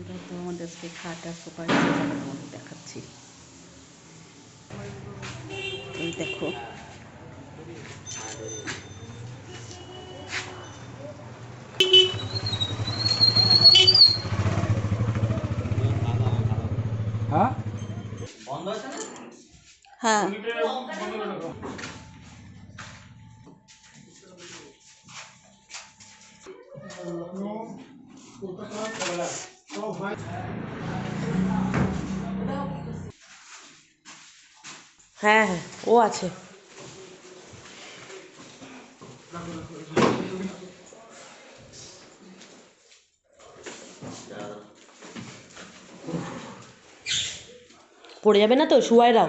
এটা তো আমাদেরকে খাট আর সোফা সাজানোর দেখাচ্ছি। এই দেখো। হ্যাঁ। হ্যাঁ। হ্যাঁ হ্যাঁ ও আছে। পড়ে যাবে না তো শুয়াই দাও।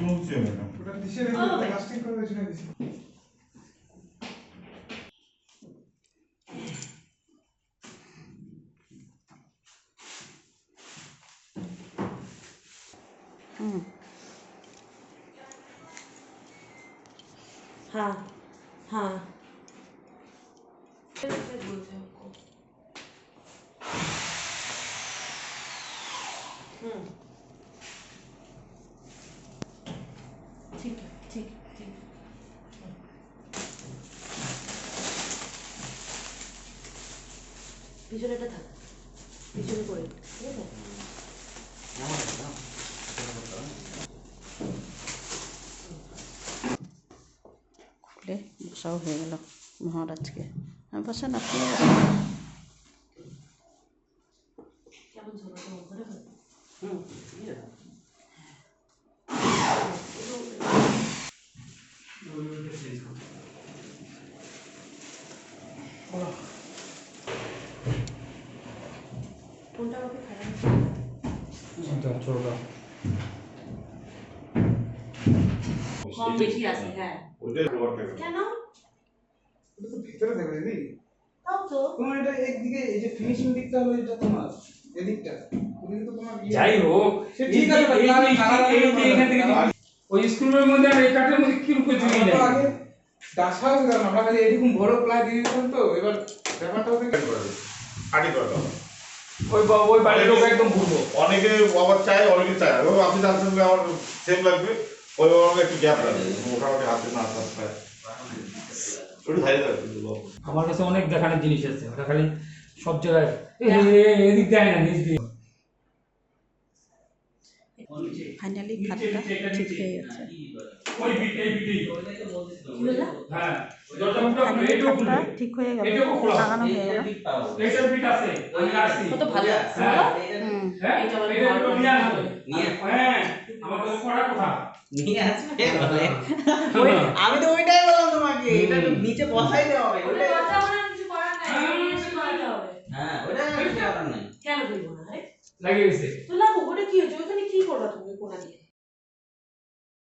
দাঁড়াও তো ওটা দিশে রেখে লাস্টিং করে ছেড়ে দিছি হুম हाँ हाँ हम्म ठीक है ठीक है, ठीक है। পিছনেটা থাক পিছনে করে ঠিক আছে খুলে বসাও হয়ে গেল মহারাজকে আমি বসেন আপনি কেমন ছিল তোমার ঘরে কোনটা আমাকে কম বেশি আছে হ্যাঁ। কেন? ওটা থাকবে দিদি তোমার এটা একদিকে এই যে ফিনিশিং দিকটা হলো এটা তোমার এদিকটা। ওদিকে তো তোমার ইয়ে- যাই হোক ঠিক আছে ওই স্ক্রুর মধ্যে আর এই কাঠের মধ্যে কি রূপে আমরা হয়ে খালি এরকম বড় প্লাই দিয়ে দিতাম তো এবার ব্যাপারটা হতে আটি করে দাও ওই ওই বাড়ির লোক একদম ভুলবো অনেকে আবার চায় অনেকে চায় এবং আপনি জানছেন যে আমার সেম লাগবে ওই আমাকে একটু গ্যাপ লাগবে। মোটামুটি হাতে না একটু ধারে আমার কাছে অনেক দেখানোর জিনিস আছে। ওটা খালি সব জায়গায় এদিক দেয় না নিজ দিয়ে। ফাইনালি খাটটা ঠিক হয়ে গেছে। হ্যাঁ ফাইনালি ঠিক হয়ে গেল। লাগানো হয়ে গেল। এইটার বিট আছে আমি কত ভালো? তো আমি ওইটাই বললাম তোমাকে এটা নিচে বসাই দেওয়া হবে। হ্যাঁ। হ্যাঁ। কেন না লাগিয়ে গেছে তো লাগুক, ওটা কি হয়েছে? ওখানে কি করবা তুমি কোনা দিয়ে?